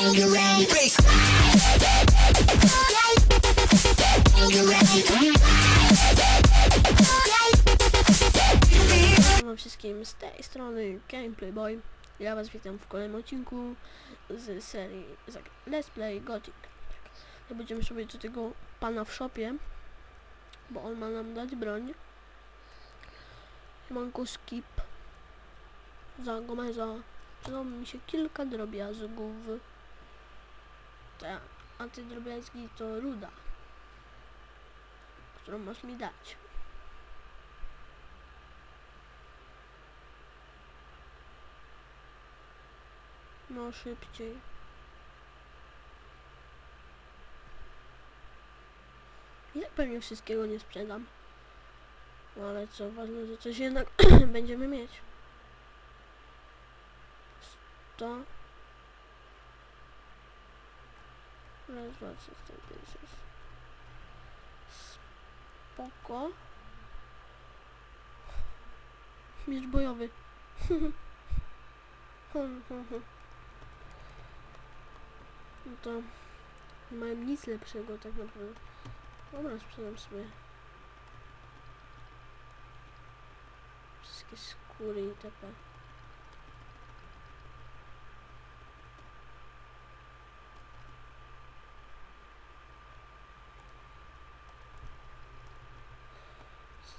Wam wszystkim z tej strony Gameplay Boy. Ja was witam w kolejnym odcinku z serii Let's Play Gothic. To będziemy sobie do tego pana w shopie, bo on ma nam dać broń. Siemanko skip za Gomeza. Przydało mi się kilka drobiazgów. Te drobiazgi to ruda, którą masz mi dać. No szybciej. I tak pewnie wszystkiego nie sprzedam. No ale co, ważne, że coś jednak będziemy mieć. 100. Trzy, cztery, pięć, sześć. Spoko. Miecz bojowy. Hmm, hmm, hmm. No to nie mają nic lepszego tak naprawdę. Dobra, sprzedam sobie wszystkie skóry i itp.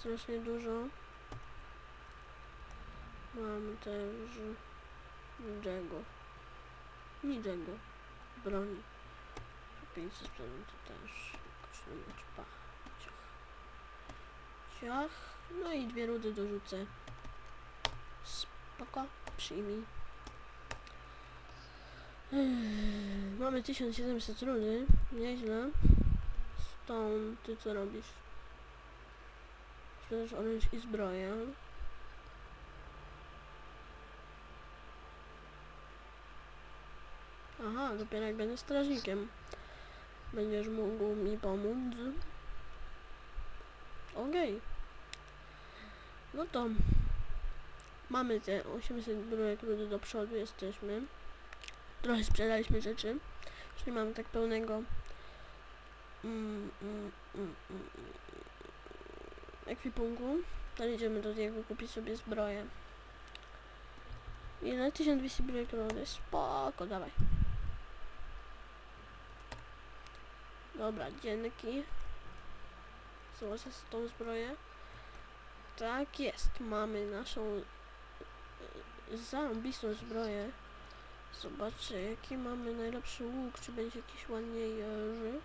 Strasznie dużo. Mam też niczego. Niczego. Broni. Pięćset sprzedam to też. Miecz. Pach. Ciach. Ciach. No i dwie rudy dorzucę. Spoko. Przyjmij. Mamy 1700 rudy. Nieźle. Stąd ty co robisz? Sprzedaż oręż i zbroję. Aha, dopiero jak będę strażnikiem. Będziesz mógł mi pomóc. Okej. No to mamy te 800 brójek rudy do przodu, jesteśmy. Trochę sprzedaliśmy rzeczy. Już nie mamy tak pełnego mm, mm, mm, mm, ekwipunku. To idziemy do niego kupić sobie zbroję. Ile? 1200 brójek rudy. Spoko, dawaj. Dobra, dzięki. Zobaczę tą zbroję. Tak jest, mamy naszą e, zarąbistą zbroję. Zobaczę jaki mamy najlepszy łuk, czy będzie jakiś ładniejszy.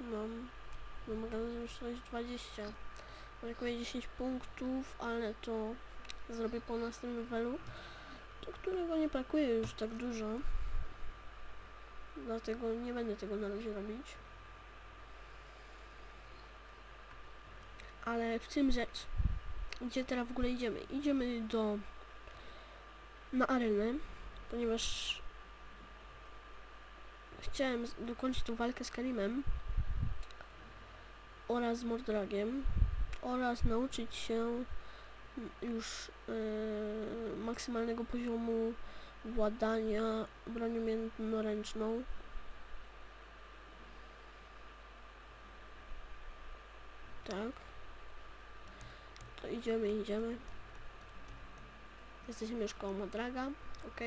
Mam wymagane zręczność 20. Brakuje 10 punktów, ale to zrobię po następnym levelu, do którego nie brakuje już tak dużo. Dlatego nie będę tego na razie robić. Ale w tym rzecz. Gdzie teraz w ogóle idziemy? Idziemy do... na arenę, ponieważ chciałem dokończyć tą walkę z Karimem oraz Mordragiem oraz nauczyć się już yy, maksymalnego poziomu władania bronią jednoręczną. Tak. To idziemy, idziemy. Jesteśmy już koło Modraga, ok.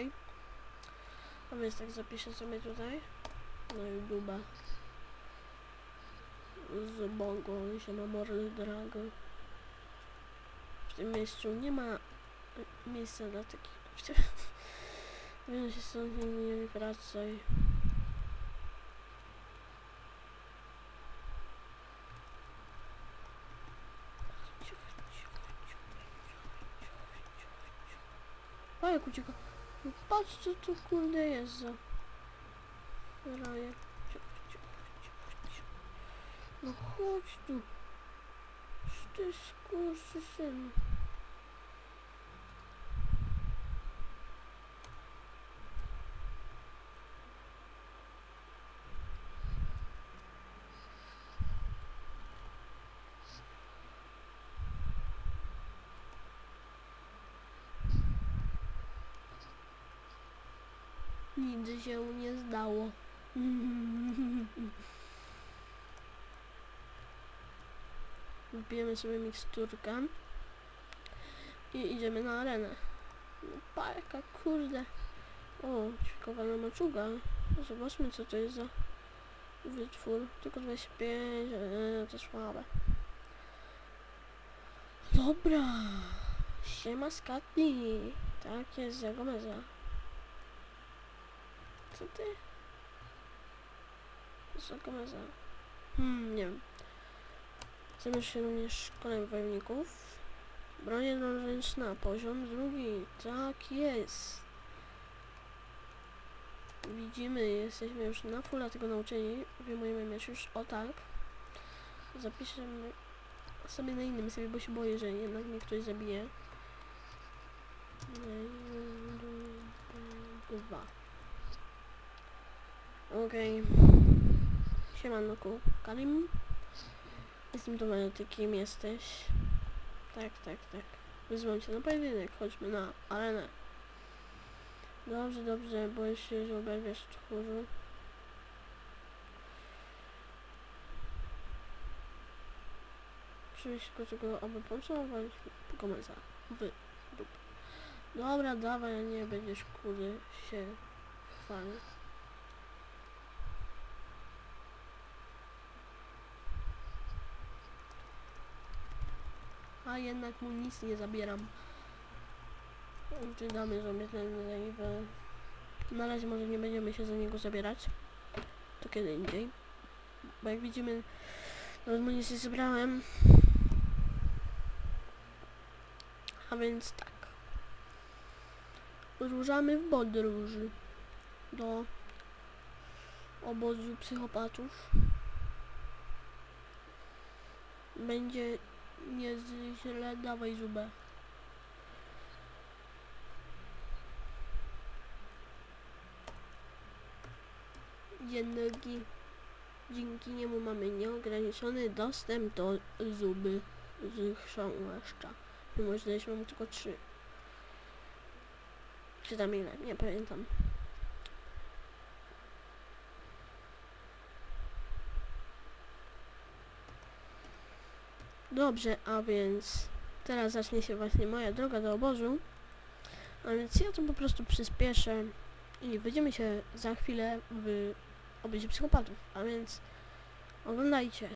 A więc tak zapiszę sobie tutaj. No i duba. Z Bongo się ma Mordraga. W tym miejscu nie ma y, miejsca dla takich... Wiem, się stąd nie wracaj. A jak ucieka? Patrz co tu kurde jest za raje. No chodź tu. Ty skurczy syn. Nic się nie zdało. Wbijemy sobie miksturkę i idziemy na arenę. No pajka, kurde. O, ćwikowana maczuga. Zobaczmy co to jest za wytwór. Tylko 25, eee, to słabe. Dobra. Siema skatni. Tak jest, za Gomeza. Co ty? Za Gomeza. Hmm, nie wiem. Zajmę się również szkoleniem wojowników. Broń jednoręczna, poziom drugi. Tak jest. Widzimy, jesteśmy już na fulla tego nauczeni. Wyjmujemy miecz już o tak. Zapiszemy sobie na innym sobie, bo się boję, że jednak mnie ktoś zabije. Dwa. Okej. Siemanku, Karim. Jestem dumny, ty kim jesteś. Tak, tak, tak. Wyzwałem cię na pojedynek, chodźmy na arenę. Dobrze, dobrze, boję się, że oberwiesz tchórzu. Oczywiście do tego, aby pocałować komentarz. Wy. Dobra, dawaj, a nie będziesz kurde się chwalił. Jednak mu nic nie zabieram. Czy damy sobie ten naiwę. Na razie może nie będziemy się za niego zabierać. To kiedy indziej. Bo jak widzimy, nawet mu nic nie zebrałem. A więc tak. Ruszamy w podróż do obozu psychopatów. Będzie nieźle, dawaj zubę. Jednogi. Dzięki niemu mamy nieograniczony dostęp do zuby z chrząszcza. Mimo, że daliśmy mu tylko trzy. Czy tam ile? Nie pamiętam. Dobrze, a więc teraz zacznie się właśnie moja droga do obozu. A więc ja to po prostu przyspieszę i widzimy się za chwilę w obozie psychopatów. A więc oglądajcie.